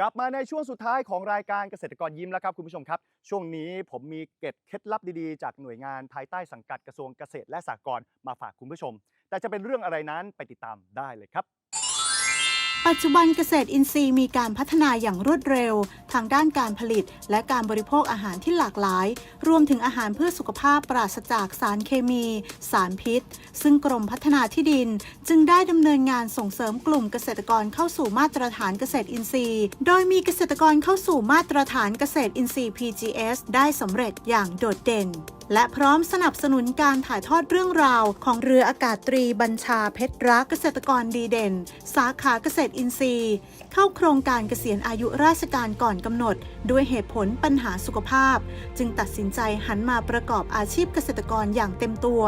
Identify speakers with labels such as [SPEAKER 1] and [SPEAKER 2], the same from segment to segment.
[SPEAKER 1] กลับมาในช่วงสุดท้ายของรายการเกษตรกรยิ้มแล้วครับคุณผู้ชมครับ ช่วงนี้ผมมีเกร็ดเคล็ดลับดีๆ จากหน่วยงานภายใต้สังกัดกระทรวงเกษตรและสหกรณ์มาฝากคุณผู้ชม แต่จะเป็นเรื่องอะไรนั้นไปติดตามได้เลยครับ
[SPEAKER 2] ปัจจุบันเกษตรอินทรีย์มีการพัฒนาอย่างรวดเร็ว ทางด้านการผลิต และการบริโภคอาหารที่หลากหลาย รวมถึงอาหารเพื่อสุขภาพปราศจากสารเคมี สารพิษ ซึ่งกรมพัฒนาที่ดิน จึงได้ดำเนินงานส่งเสริมกลุ่มเกษตรกรเข้าสู่มาตรฐานเกษตรอินทรีย์ โดยมีเกษตรกรเข้าสู่มาตรฐานเกษตรอินทรีย์ PGS ได้สำเร็จอย่างโดดเด่น และพร้อมสนับสนุนการถ่ายทอดเรื่องราว ของเรืออากาศตรีบัญชาเพชรรักเกษตรกรดีเด่น สาขาเกษตรอินทรีย์ เข้าโครงการเกษียณอายุราชการก่อนกำหนด ด้วยเหตุผลปัญหาสุขภาพ จึงตัดสินใจหันมาประกอบอาชีพเกษตรกรอย่างเต็มตัว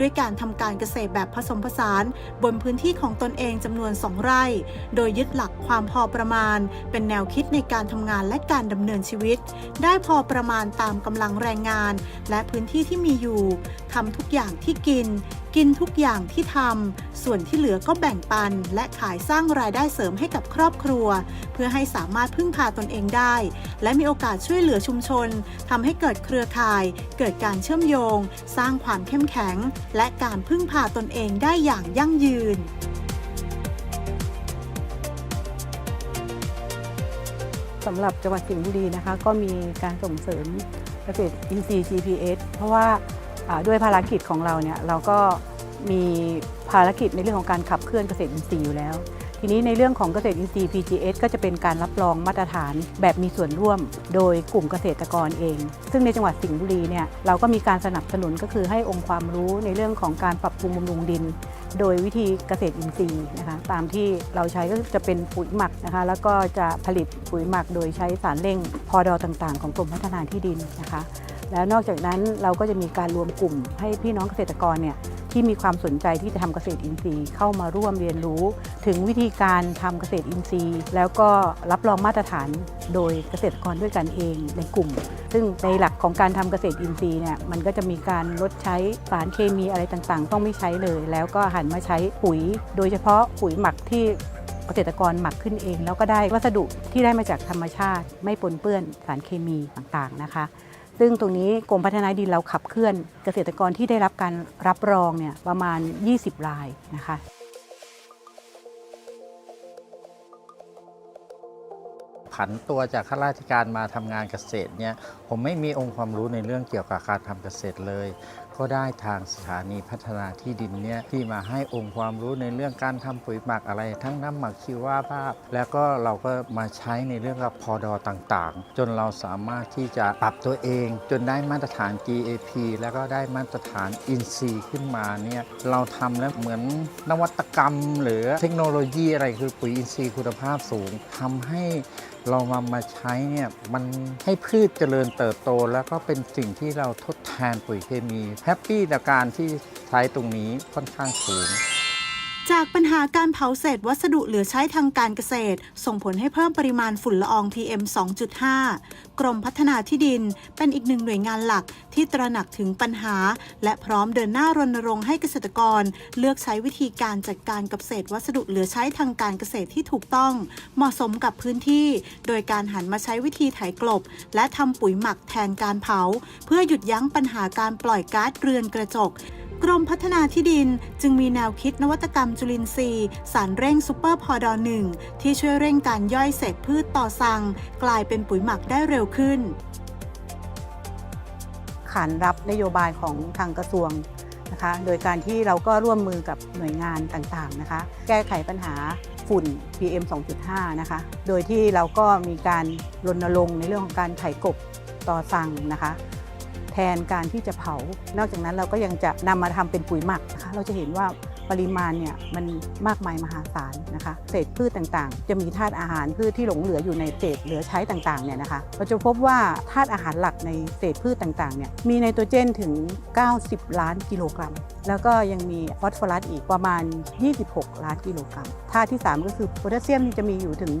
[SPEAKER 2] ด้วยการทำการเกษตรแบบผสมผสาน บนพื้นที่ของตนเองจำนวน 2 ไร่ โดยยึดหลักความพอประมาณ เป็นแนวคิดในการทำงานและการดำเนินชีวิต ได้พอประมาณตามกำลังแรงงาน และพื้นที่ที่มีอยู่ทำทุกอย่างที่กิน กินทุกอย่างที่ทำส่วนที่เหลือก็แบ่งปัน และขายสร้างรายได้เสริมให้กับครอบครัว เพื่อให้สามารถพึ่งพาตนเองได้ และมีโอกาสช่วยเหลือชุมชนทำให้เกิดเครือข่าย เกิดการเชื่อมโยง สร้างความเข้มแข็ง และการพึ่งพาตนเองได้อย่างยั่งยืน
[SPEAKER 3] สำหรับจังหวัดสิงห์บุรีนะคะ ก็มีการส่งเสริม เกษตรอินทรีย์ GPS เพราะว่าอ่าด้วยภารกิจของเราเนี่ยเราก็มีภารกิจในเรื่องของการขับเคลื่อนเกษตรอินทรีย์อยู่แล้ว ทีนี้ในเรื่องของเกษตรอินทรีย์ PGS ก็จะเป็นการรับรองมาตรฐานแบบมีส่วนร่วม โดยกลุ่มเกษตรกรเอง ซึ่งในจังหวัดสิงห์บุรีเนี่ยเราก็มีการสนับสนุนก็คือให้องค์ความรู้ในเรื่องของการปรับปรุงบำรุงดิน โดยวิธีเกษตรอินทรีย์นะคะตามที่เราใช้ก็จะเป็นปุ๋ยหมักนะคะแล้วก็จะผลิตปุ๋ยหมักโดยใช้สารเร่งพอดอต่างๆ ของกรมพัฒนาที่ดินนะคะแล้วนอกจากนั้นเราก็จะมีการรวมกลุ่มให้พี่น้องเกษตรกรเนี่ย ที่มีความสนใจที่จะทำเกษตรอินทรีย์เข้ามาร่วมเรียนรู้ ถึงวิธีการทำเกษตรอินทรีย์ แล้วก็รับรองมาตรฐานโดยเกษตรกรด้วยกันเองในกลุ่ม ซึ่งในหลักของการทำเกษตรอินทรีย์เนี่ยมันก็จะมีการลดใช้สารเคมีอะไรต่างๆ ต้องไม่ใช้เลย แล้วก็หันมาใช้ปุ๋ย โดยเฉพาะปุ๋ยหมักที่เกษตรกรหมักขึ้นเอง แล้วก็ได้วัสดุที่ได้มาจากธรรมชาติ ไม่ปนเปื้อนสารเคมีต่างๆนะคะ ซึ่งตรงนี้กรมพัฒนาดินเราขับเคลื่อน เกษตรกรที่ได้รับการรับรองเนี่ยประมาณ 20 รายนะคะ
[SPEAKER 4] ผันตัวจากข้าราชการมาทำงานเกษตรเนี่ยผมไม่มีองค์ความรู้ในเรื่องเกี่ยวกับการทำเกษตรเลย ก็ได้ทางสถานีพัฒนาที่ดินเนี่ยที่มาให้องค์ความรู้ในเรื่องการทำปุ๋ยหมักอะไร ทั้งน้ำหมักชีวภาพ แล้วก็เราก็มาใช้ในเรื่องกับพอดอต่างๆ จนเราสามารถที่จะปรับตัวเอง จนได้มาตรฐาน GAP แล้วก็ได้มาตรฐานอินซีขึ้นมาเนี่ยเราทำแล้วเหมือนนวัตกรรม หรือเทคโนโลยีอะไรคือปุ๋ยอินทรีย์คุณภาพสูงทำให้เรามามาใช้เนี่ยมันให้พืชเจริญเติบโต แล้วก็เป็นสิ่งที่เราทดแทนปุ๋ยเคมีแฮปปี้ในการที่ใช้ตรงนี้ค่อนข้างสูง
[SPEAKER 2] จากปัญหาการเผาเศษวัสดุเหลือใช้ทางการเกษตร ส่งผลให้เพิ่มปริมาณฝุ่นละออง PM 2.5 กรมพัฒนาที่ดินเป็นอีกหนึ่งหน่วยงานหลักที่ตระหนักถึงปัญหา และพร้อมเดินหน้ารณรงค์ให้เกษตรกร เลือกใช้วิธีการจัดการกับเศษวัสดุเหลือใช้ทางการเกษตรที่ถูกต้อง เหมาะสมกับพื้นที่ โดยการหันมาใช้วิธีไถกลบ และทำปุ๋ยหมักแทนการเผา เพื่อหยุดยั้งปัญหาการปล่อยก๊าซเรือนกระจก กรมพัฒนาที่ดินจึงมีแนวคิดนวัตกรรมจุลินทรีย์ สารเร่งซูเปอร์พอดอหนึ่งที่ช่วยเร่งการย่อยเศษพืชต่อสั่งกลายเป็นปุ๋ยหมักได้เร็วขึ้น
[SPEAKER 3] ขานรับนโยบายของทางกระทรวงนะคะ โดยการที่เราก็ร่วมมือกับหน่วยงานต่างๆนะคะ แก้ไขปัญหาฝุ่น PM 2.5 นะคะ โดยที่เราก็มีการรณรงค์ในเรื่องของการไถกบต่อสั่งนะคะ แทนการที่จะเผา นอกจากนั้นเราก็ยังจะนำมาทำเป็นปุ๋ยหมักนะคะเราจะเห็นว่า ปริมาณเนี่ยมันมากมายมหาศาลนะคะ เศษพืชต่างๆ จะมีธาตุอาหารพืชที่หลงเหลืออยู่ในเศษเหลือใช้ต่างๆเนี่ยนะคะเราจะพบว่าธาตุอาหารหลักในเศษพืชต่างๆเนี่ยมีไนโตรเจนถึง 90 ล้านกิโลกรัม แล้วก็ยังมีฟอสฟอรัสอีกประมาณ 26 ล้านกิโลกรัมธาตุที่ 3 ก็คือโพแทสเซียมจะมีอยู่ถึง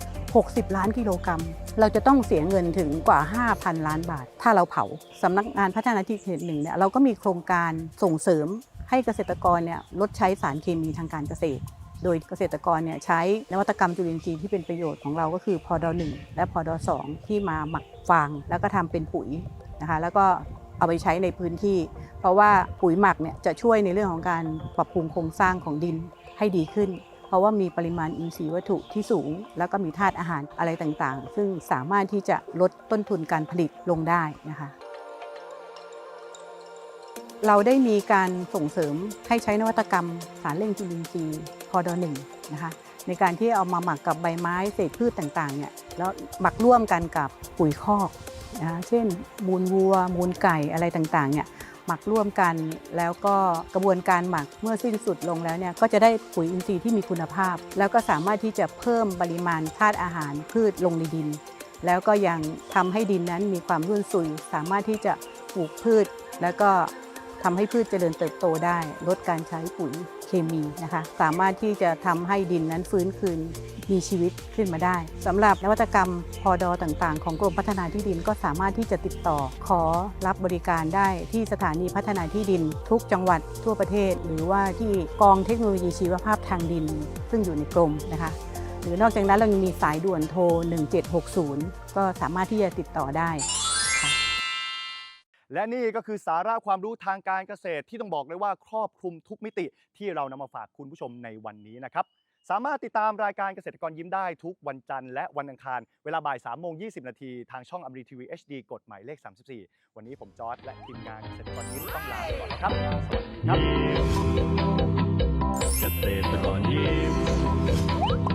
[SPEAKER 3] 260 ล้านกิโลกรัม เราจะต้องเสียเงินถึงกว่า 5,000 ล้านบาท ถ้าเราเผาสำนักงานพัฒนาที่เขตหนึ่งเนี่ยเราก็มีโครงการส่งเสริม ให้เกษตรกรเนี่ยลดใช้สารเคมีทางการเกษตร โดยเกษตรกรเนี่ยใช้นวัตกรรมจุลินทรีย์ที่เป็นประโยชน์ของเราก็คือพอดอ1และพอดอ2ที่มาหมักฟางแล้วก็ทำเป็นปุ๋ยนะคะแล้วก็เอาไปใช้ในพื้นที่ เพราะว่าปุ๋ยหมักเนี่ยจะช่วยในเรื่องของการปรับปรุงโครงสร้างของดินให้ดีขึ้น เพราะว่ามีปริมาณอินทรีย์วัตถุที่สูง แล้วก็มีธาตุอาหารอะไรต่างๆ ซึ่งสามารถที่จะลดต้นทุนการผลิตลงได้นะคะ เราได้มีการส่งเสริมให้ใช้นวัตกรรมสารเร่งจุลินทรีย์พอดอหนึ่งนะคะในการที่เอามาหมักกับใบไม้เศษพืชต่างๆเนี่ยแล้วหมักร่วมกันกับปุ๋ยคอกนะคะเช่น มูลวัว มูลไก่อะไรต่างๆเนี่ยหมักร่วมกันแล้วก็กระบวนการหมักเมื่อสิ้นสุดลงแล้วเนี่ยก็จะได้ปุ๋ยอินทรีย์ที่มีคุณภาพ แล้วก็สามารถที่จะเพิ่มปริมาณธาตุอาหารพืชลงในดิน แล้วก็ยังทำให้ดินนั้นมีความร่วนซุย สามารถที่จะปลูกพืช แล้วก็ ทำให้พืชเจริญเติบโตได้ ลดการใช้ปุ๋ยเคมีนะคะ สามารถที่จะทำให้ดินนั้นฟื้นคืนมีชีวิตขึ้นมาได้สำหรับนวัตกรรมพอดอต่างๆ ของกรมพัฒนาที่ดินก็สามารถที่จะติดต่อ ขอรับบริการได้ที่สถานีพัฒนาที่ดิน ทุกจังหวัดทั่วประเทศ หรือว่าที่กองเทคโนโลยีชีวภาพทางดิน ซึ่งอยู่ในกรมนะคะ หรือนอกจากนั้นเรายังมีสายด่วนโทร 1760 ก็สามารถที่จะติดต่อได้
[SPEAKER 1] และนี่ก็คือสาระความรู้ทางการเกษตรที่ต้องบอกเลยว่าครอบคลุมทุกมิติที่เรานำมาฝากคุณผู้ชมในวันนี้นะครับสามารถติดตามรายการเกษตรกรยิ้มได้ทุกวันจันทร์และวันอังคาร เวลาบ่าย3โมง20 นาที ทางช่องอมรีทีวี HD กฎหมายเลข 34 วันนี้ผมจอร์ดและทีมงานเกษตรกรยิ้มต้องลาไปก่อนนะครับ สวัสดีครับ
[SPEAKER 5] เกษตรกรยิ้ม